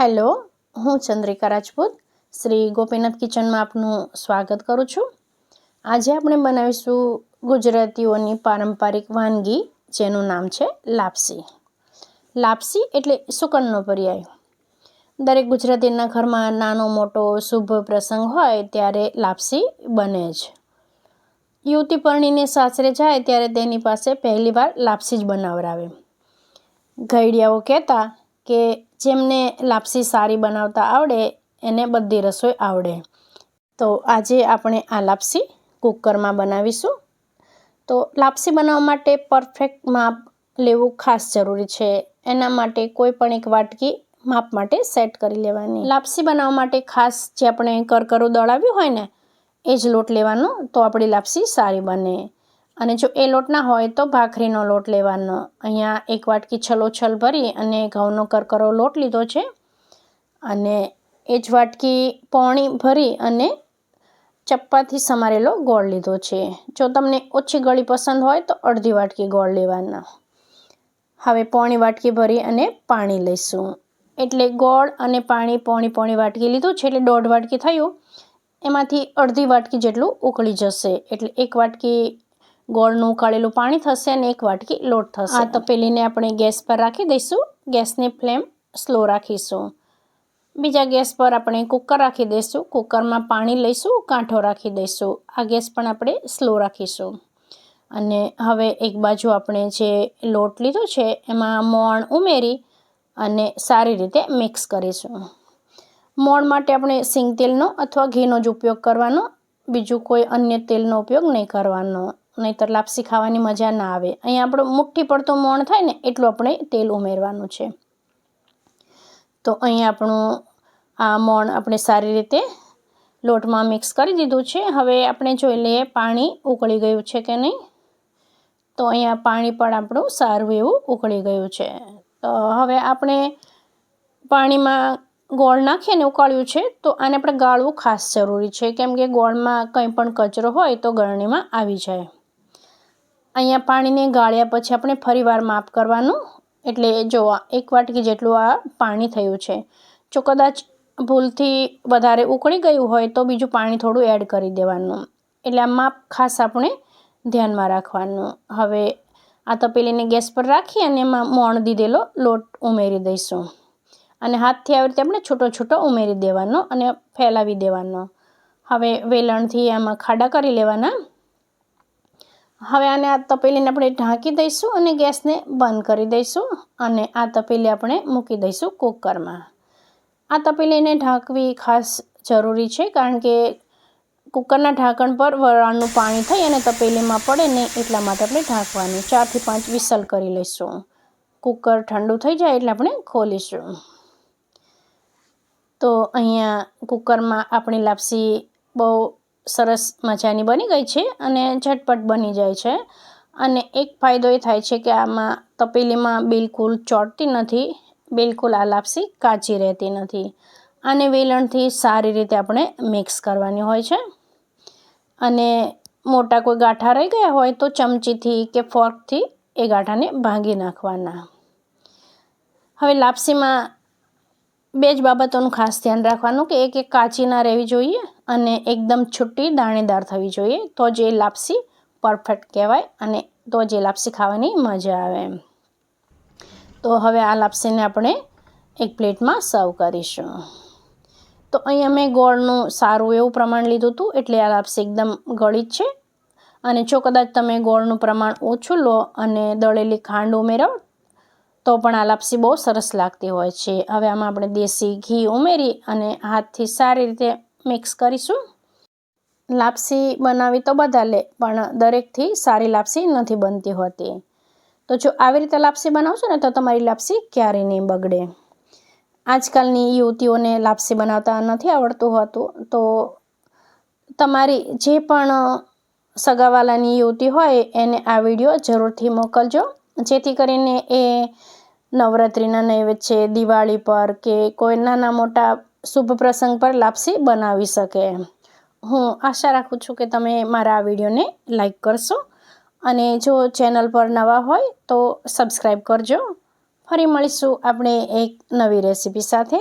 Hello, હું ચંદ્રિકા રાજપૂત. શ્રી ગોપીનાથ કિચનમાં આપનું સ્વાગત કરું છું. આજે આપણે બનાવીશું ગુજરાતીઓની પારંપરિક વાનગી, જેનું નામ છે લાપસી. લાપસી એટલે સુકનનો પર્યાય. દરેક ગુજરાતીના ઘરમાં નાનો, મોટો, શુભ પ્રસંગ હોય ત્યારે લાપસી બને જ. યુવતી પરણીને સાસરે જાય ત્યારે તેની પાસે પહેલીવાર લાપસી જ બનાવરાવે. ઘડિયાઓ કહેતા કે જેમને લાપસી સારી બનાવતા આવડે, એને બધી રસોઈ આવડે. તો આજે આપણે આ લાપસી કુકરમાં બનાવીશું. તો લાપસી બનાવવા માટે પરફેક્ટ માપ લેવું ખાસ જરૂરી છે. એના માટે કોઈ પણ એક વાટકી માપ માટે સેટ કરી લેવાની. લાપસી બનાવવા માટે ખાસ જે આપણે કરકરું દળાવ્યું હોય ને, એ જ લોટ લેવાનો તો આપણી લાપસી સારી બને. અને જો એ લોટ ના હોય તો ભાખરીનો લોટ લેવાનો. અહીંયા એક વાટકી છલોછલ ભરી અને ઘઉંનો કરકરો લોટ લીધો છે. અને એ જ વાટકી પોણી ભરી અને ચપ્પાથી સમારેલો ગોળ લીધો છે. જો તમને ઓછી ગળી પસંદ હોય તો અડધી વાટકી ગોળ લેવાના. હવે પોણી વાટકી ભરી અને પાણી લઈશું. એટલે ગોળ અને પાણી પોણી પોણી વાટકી લીધું છે એટલે દોઢ વાટકી થયું. એમાંથી અડધી વાટકી જેટલું ઉકળી જશે. એટલે એક વાટકી ગોળનું ઉકાળેલું પાણી થશે અને એક વાટકી લોટ થશે. આ તપેલીને આપણે ગેસ પર રાખી દઈશું. ગેસની ફ્લેમ સ્લો રાખીશું. બીજા ગેસ પર આપણે કુકર રાખી દઈશું. કુકરમાં પાણી લઈશું, કાંઠો રાખી દઈશું. આ ગેસ પણ આપણે સ્લો રાખીશું. અને હવે એક બાજુ આપણે જે લોટ લીધો છે, એમાં મોણ ઉમેરી અને સારી રીતે મિક્સ કરીશું. મોણ માટે આપણે સિંગ તેલનો અથવા ઘીનો જ ઉપયોગ કરવાનો. બીજું કોઈ અન્ય તેલનો ઉપયોગ નહીં કરવાનો. નહીંતર લાપસી ખાવાની મજા ના આવે. અહીંયા આપણું મુઠ્ઠી પડતો મોણ થાય ને, એટલું આપણે તેલ ઉમેરવાનું છે. તો અહીં આપણું આ મોણ આપણે સારી રીતે લોટમાં મિક્સ કરી દીધું છે. હવે આપણે જોઈ લઈએ પાણી ઉકળી ગયું છે કે નહીં. તો અહીંયા પાણી પણ આપણું સારું એવું ઉકળી ગયું છે. તો હવે આપણે પાણીમાં ગોળ નાખીને ઉકાળ્યું છે, તો આને આપણે ગાળવું ખાસ જરૂરી છે. કેમ કે ગોળમાં કંઈ પણ કચરો હોય તો ગળણીમાં આવી જાય. અહીંયા પાણીને ગાળ્યા પછી આપણે ફરીવાર માપ કરવાનું. એટલે જો એક વાટકી જેટલું આ પાણી થયું છે. જો કદાચ ભૂલથી વધારે ઉકળી ગયું હોય તો બીજું પાણી થોડું એડ કરી દેવાનું. એટલે આ માપ ખાસ આપણે ધ્યાનમાં રાખવાનું. હવે આ તપેલીને ગેસ પર રાખી અને એમાં મોણ દીધેલો લોટ ઉમેરી દઈશું. અને હાથથી આવી રીતે આપણે છૂટો છૂટો ઉમેરી દેવાનો અને ફેલાવી દેવાનો. હવે વેલણથી આમાં ખાડા કરી લેવાના. હવે આને આ તપેલીને આપણે ઢાંકી દઈશું અને ગેસને બંધ કરી દઈશું અને આ તપેલી આપણે મૂકી દઈશું કુકરમાં. આ તપેલીને ઢાંકવી ખાસ જરૂરી છે કારણ કે કુકરના ઢાંકણ પર વરાળનું પાણી થઈ અને તપેલીમાં પડે ને એટલા માટે આપણે ઢાંકવાનું ચારથી પાંચ વિસલ કરી લઈશું. કુકર ઠંડુ થઈ જાય એટલે આપણે ખોલીશું. તો અહીંયા કુકરમાં આપણી લાપસી બહુ સરસ મજાની બની ગઈ છે અને ઝટપટ બની જાય છે. અને એક ફાયદો એ થાય છે કે આમાં તપેલીમાં બિલકુલ ચોટતી નથી, બિલકુલ આ લાપસી કાચી રહેતી નથી. આને વેલણથી સારી રીતે આપણે મિક્સ કરવાની હોય છે. અને મોટા કોઈ ગાંઠા રહી ગયા હોય તો ચમચીથી કે ફોર્કથી એ ગાંઠાને ભાંગી નાખવાના. હવે લાપસીમાં બે જ બાબતોનું ખાસ ધ્યાન રાખવાનું કે એક એક કાચી ના રહેવી જોઈએ અને એકદમ છૂટી દાણેદાર થવી જોઈએ. તો જ એ લાપસી પરફેક્ટ કહેવાય અને તો જ એ લાપસી ખાવાની મજા આવે એમ. તો હવે આ લાપસીને આપણે એક પ્લેટમાં સર્વ કરીશું. તો અહીં અમે ગોળનું સારું એવું પ્રમાણ લીધું હતું એટલે આ લાપસી એકદમ ગળી જ છે. અને જો કદાચ તમે ગોળનું પ્રમાણ ઓછું લો અને દળેલી ખાંડ ઉમેરો તો પણ આ લાપસી બહુ સરસ લાગતી હોય છે. હવે આમાં આપણે દેશી ઘી ઉમેરી અને હાથથી સારી રીતે મિક્સ કરીશું. લાપસી બનાવી તો બધા લે, પણ દરેકથી સારી લાપસી નથી બનતી હોતી. તો જો આવી રીતે લાપસી બનાવશો ને તો તમારી લાપસી ક્યારેય નહીં બગડે. આજકાલની યુવતીઓને લાપસી બનાવતા નથી આવડતું હોતું. તો તમારી જે પણ સગાવાલાની યુવતી હોય એને આ વીડિયો જરૂરથી મોકલજો. જેથી કરીને એ નવરાત્રિના નૈવેદ્ય દિવાળી પર કે કોઈ નાના મોટા શુભ પ્રસંગ પર લાપસી બનાવી શકે હું આશા રાખું છું કે તમે મારા આ વિડીયોને લાઈક કરશો અને જો ચેનલ પર નવા હોય તો સબસ્ક્રાઈબ કરજો. ફરી મળીશું આપણે એક નવી રેસીપી સાથે.